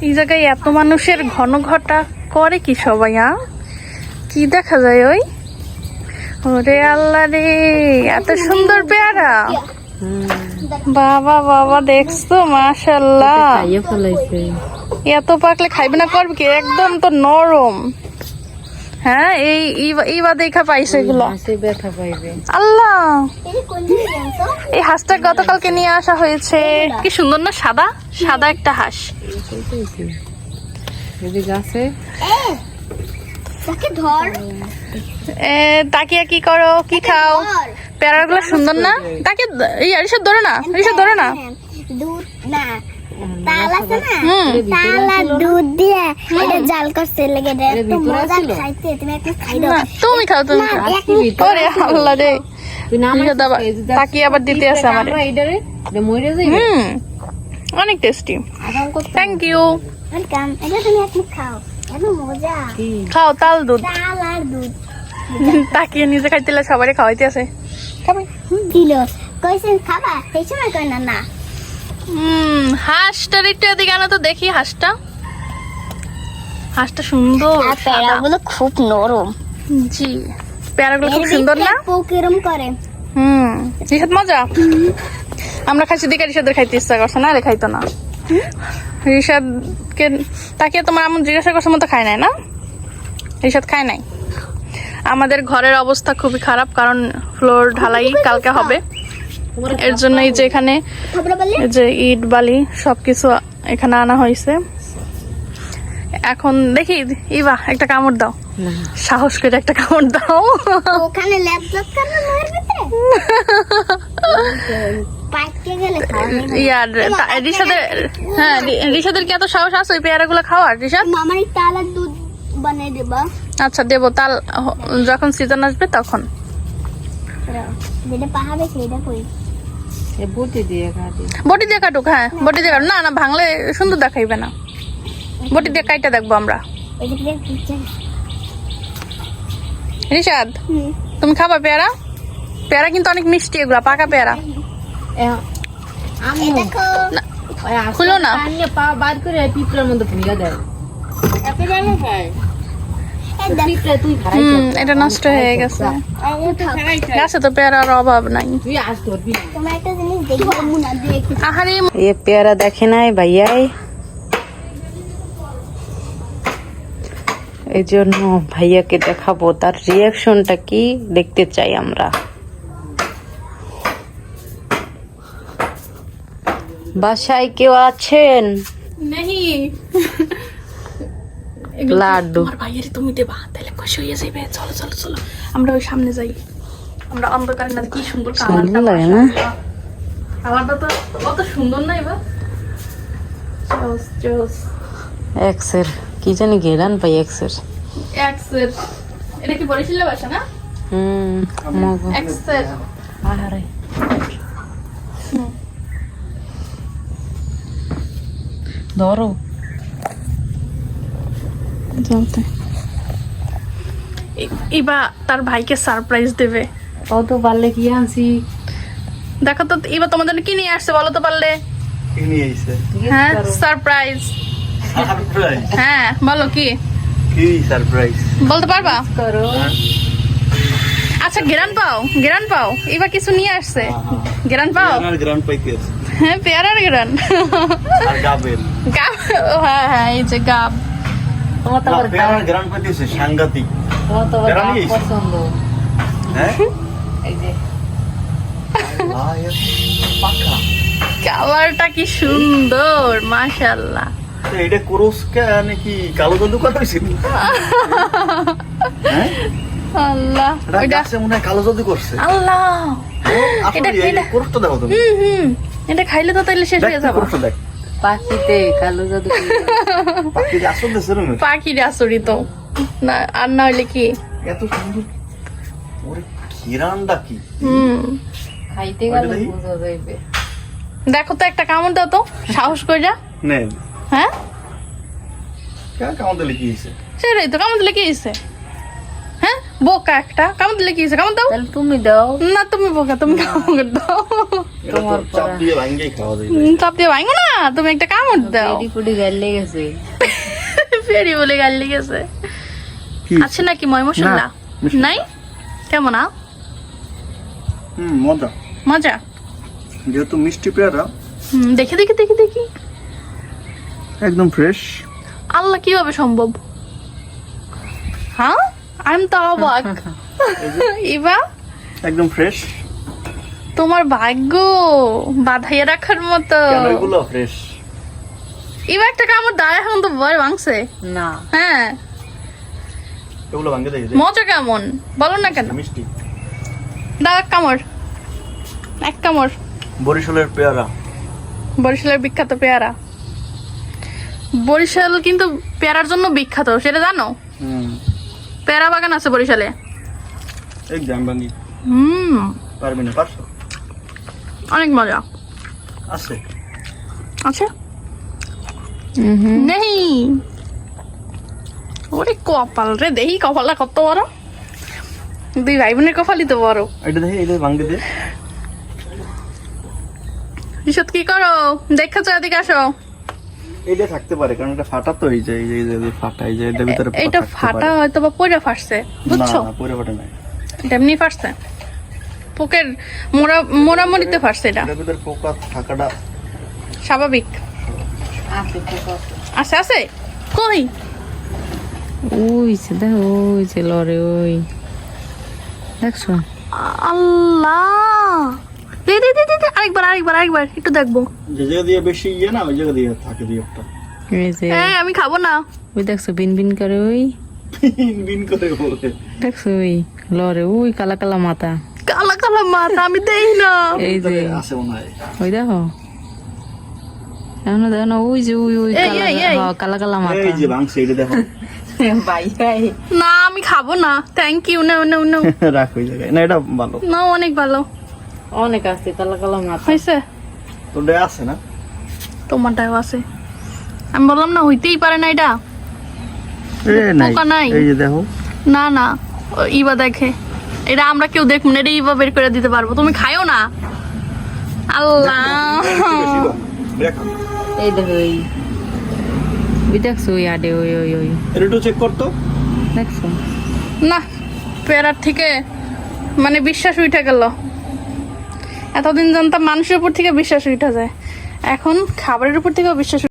এই জায়গায় এত মানুষের ঘন ঘটা করে কি সবাই আ? কি দেখা যায় ওই? ওরে আল্লাহ রে এত সুন্দর পেয়ারা। বাবা বাবা দেখছ? মাশাল্লাহ খাইয়ে এত পাকলে খাইবে না করবে কি? একদম তো নরম। হ্যাঁ এই ই- ই দেখা পাইছে এগুলো। আল্লাহ! এই হাঁসটা গতকালকে নিয়ে আসা হয়েছে। কি সুন্দর না সাদা? সাদা একটা হাঁস। তাকিয়া কি করো? কি খাও? প্যারাগুলো সুন্দর না? তাকে এই ঋষভ ধরে না ঋষভ ধরে না। দুধ না। তাল আছে না? তাল আর দুধ দিয়ে এটা জাল করছে লেগে এত মজা খাইতে তুমি একটা খাই দাও। তুমি খাও তুমি না, খাও। এক মিনিট। ওরে আল্লাহ রে। তুই না ঋষভ আবার তাকিয়ে আবার দিতে আছে আমারে। এইটারে এটা মরে যাইবে? হুম। অনেক টেস্টি। আরাম থ্যাংক ইউ ওয়েলকাম এটা তুমি এক খাও। এত মজা। খাও তাল দুধ। তাল আর দুধ। তাকিয়ে নিজে খাইতে সবাই খাওয়াইতে আছে। খাবে দিল কইছেন খাবা সেই সময় না। হুম হাঁসটার একটু এদিকে আনো তো দেখি হাঁসটা। হাঁসটা সুন্দর আর সাদা। খুব নরম। জি পেয়ারাগুলো খুব সুন্দর না? কিরম করে। হুম রিসাদ মজা? আমরা খাইছি দিকে রিসাদের খাইতে ইচ্ছা করছে না রে খাইতো না। রিসাদকে তাকে তোমার এমন জিজ্ঞাসা করছে মতো খায় নাই না? রিসাদ খায় নাই? আমাদের ঘরের অবস্থা খুবই খারাপ কারণ ফ্লোর ঢালাই কালকে হবে। এর জন্য এই যে এখানে এই যে ইট বালি সবকিছু এখানে আনা হয়েছে। এখন দেখি ইবা একটা কামড় দাও। সাহস করে একটা কামড় দাও। ওখানে ল্যাপটপ কেন নেই। ইয়ার হ্যাঁ রি- রিসাদের কি এত সাহস আছে ওই পেয়ারাগুলো খাওয়ার? মামার দুধ বানিয়ে দেবা। আচ্ছা দেবো তাল যখন সিজন আসবে তখন। যেটা পাহাবে সেইটা কই বটি দিয়ে খা বটি দিয়ে কাটুক হ্যাঁ বটি দিয়ে কাটুক। না না ভাঙলে সুন্দর দেখাইবে না। বটি দিয়ে কাইটা দেখব আমরা। এই রিসাদ তুমি খাবা পেয়ারা? পেয়ারা কিন্তু অনেক মিষ্টি এগুলা পাকা পেয়ারা। খুলো না। পা বাদ করে পিঁপড়ার মধ্যে ভুলিয়া দেয় তুই খারাই হুম এটা নষ্ট হয়ে গেছে। গাছে তো পেয়ারার অভাব নাই। মুনা আহারে এ পেয়ারা দেখে নাই ভাইয়াই। এই জন্য ভাইয়াকে দেখাবো তার রিয়াকশনটা কি দেখতে চাই আমরা। বাসায় কেউ আছেন? নেহি লাড্ডু। তোমার ভাইয়ের তুমি দেবা? তাহলে খুশি হয়ে যাবে চলো চলো চলো। আমরা ওই সামনে যাই। আমরা অন্ধকারে না কি সুন্দর কালারটা লাগে না? কালারটা তো কত সুন্দর না এবার জোস জোস। এক্সের কি জানি ঘেরান পাই এক্সের। এক্সের। এটা কি বরিশালে বাসা না? হুম এক্সের। আরে ধরো। জানতে ইবা তার ভাইকে সারপ্রাইজ দেবে। কত পারলে কি আনছি? দেখো তো এবার তোমাদের কি নিয়ে আসছে বলো তো পারলে? কি নিয়ে আইছে? হ্যাঁ সারপ্রাইজ হ্যাঁ বলো কি? কি সারপ্রাইজ বলতে পারবা? করো। আচ্ছা গেরান পাও গেরান পাও। এবার কিছু নিয়ে আসছে। গেরান পাও? আমার পাইতে হ্যাঁ পেয়ারার গেরান। আর গাবেল। গাব হ্যাঁ হ্যাঁ এই যে গাব। তোমার তো আবার পেয়ারার গ্রাউন্ড পাইতে আছে সাংঘাতিক। তোমার তো আবার বেড়ানি গাছ গেছে। পছন্দ। হ্যাঁ? এই যে। কালারটা কি সুন্দর মাশাআল্লাহ। এটা কোরস নাকি কালো জাদু কথা হয়েছিল? হ্যাঁ? আল্লাহ এটা মনে হয় কালো জাদু করছে। আল্লাহ। এটা- কোরসটা দেখো তুমি। হুম হুম। এটা খাইলে তো তাইলে শেষ হয়ে যাবে। কোরসটা দেখ। পাখিতে কালো জাদু পাখির না আর না হইলে কি? এত সুন্দর। ওরে কিরানটা কি? হুম। খাইতে গেলে বোঝা যাইবে। দেখো তো একটা কামড় দাও তো সাহস কইরা। নেন হ্যাঁ? কেন কেমন দিলে কি হয়েছে সেটাই তো কামড় দিলে কি হয়েছে বোকা একটা। কামড় দিলে কি হয়েছে? কামড় দাও। তাহলে তুমি দাও। না তুমি বোকা তুমি কামড় দাও। চাপ দিয়ে ভাঙ্গেই খাওয়া যায়। চাপ দিয়ে ভাঙো না তুমি একটা কামড় দাও। ফুডি গাল লেগেছে। ফেরি বলে গাল লেগেছে। আছে নাকি ময় মশলা? নাই? কেমন আ? হুম মজা। মজা? যেহেতু মিষ্টি পেয়ারা। হুম, দেখি দেখি দেখি দেখি। একদম ফ্রেশ আল্লাহ কীভাবে সম্ভব? হ্যাঁ? আমি তো অবাক। ইবা একদম ফ্রেশ তোমার ভাগ্য বাধাইয়া রাখার মতো। এগুলো ফ্রেশ ইবা একটা কামড় দায় এখন তো ভয় ভাঙছে। না। হ্যাঁ। এগুলো ভাঙ্গে দেখি মজা কেমন? বলো না কেন। মিষ্টি। দাও এক কামড়। এক কামড়। বরিশালের পেয়ারা। বরিশালের বিখ্যাত পেয়ারা। বরিশাল কিন্তু পেয়ারার জন্য বিখ্যাত সেটা জানো? হুম। পেয়ারা বাগান আছে বরিশালে? এক জাম হুম। পারবি না পারছ? অনেক মজা। আছে। আচ্ছা নেই। ওরে কপাল রে দেখি কপালটা কত বড়। দুই ভাই বোনের কপালই তো বড়। এটা দেখি এটা ভাঙ্গে দে। কি করো? দেখেছ এদিকে আসো। এটা থাকতে পারে কারণ এটা ফাটা তো এই যে এই যে এই যে ফাটা এই যে এটার ভিতরে এটা ফাটা হয়তো বা পয়রা ফাটছে বুঝছ? না পরে ফাটে নাই। এটা এমনি ফাটছে। পোকের মোড়া মোড়ামুড়িতে ফাটছে এটা। এটার ভিতরে পোকা থাকাটা স্বাভাবিক। আছে পোকা আছে। আছে কই? ওই যে দেখো ওই যে লরে ওই। দেখছ? আল্লাহ! দে দে দে দে আরেকবার আরেকবার আরেকবার একটু দেখব। যে জায়গা দিয়ে বেশি ইয়ে না ওই জায়গা দিয়ে থাকে দিয়ে একটা। এই যে হ্যাঁ আমি খাব না। ওই দেখছ বিন বিন করে ওই? বিন করে বলে। দেখছ ওই? লরে ওই কালা কালা মাথা। কালা কালা মাথা আমি দেই না। এই যে। আছে মনে হয়। ওই দেখো। এখন দেখো না ওই যে ওই ওই কালা। হ্যাঁ, কালা কালা মাথা। এই যে ভাঙছে এটা দেখো। না আমি খাব না। থ্যাংক ইউ না না না রাখ ওই জায়গায়। না এটা ভালো। না অনেক ভালো। অনেক আছে কালা মাথা হয়েছে আছে না? তোমারটাও আছে। আমি বললাম না হইতেই পারে না এটা। পোকা নাই। এই যে দেখো। না না। ইবা দেখে। এটা আমরা কেউ দেখব না এটা ইবা বের করে দিতে পারব। তুমি খাইও না? আল্লাহ। এই দেখো ওই ওই দেখছ ওই আডে ওই ওই ওই। একটু চেক করতো? দেখছ? না পেয়ারার থেকে মানে বিশ্বাস উঠে গেল। এতদিন জানতাম মানুষের উপর থেকে বিশ্বাস উঠে যায়। এখন খাবারের উপর থেকেও বিশ্বাস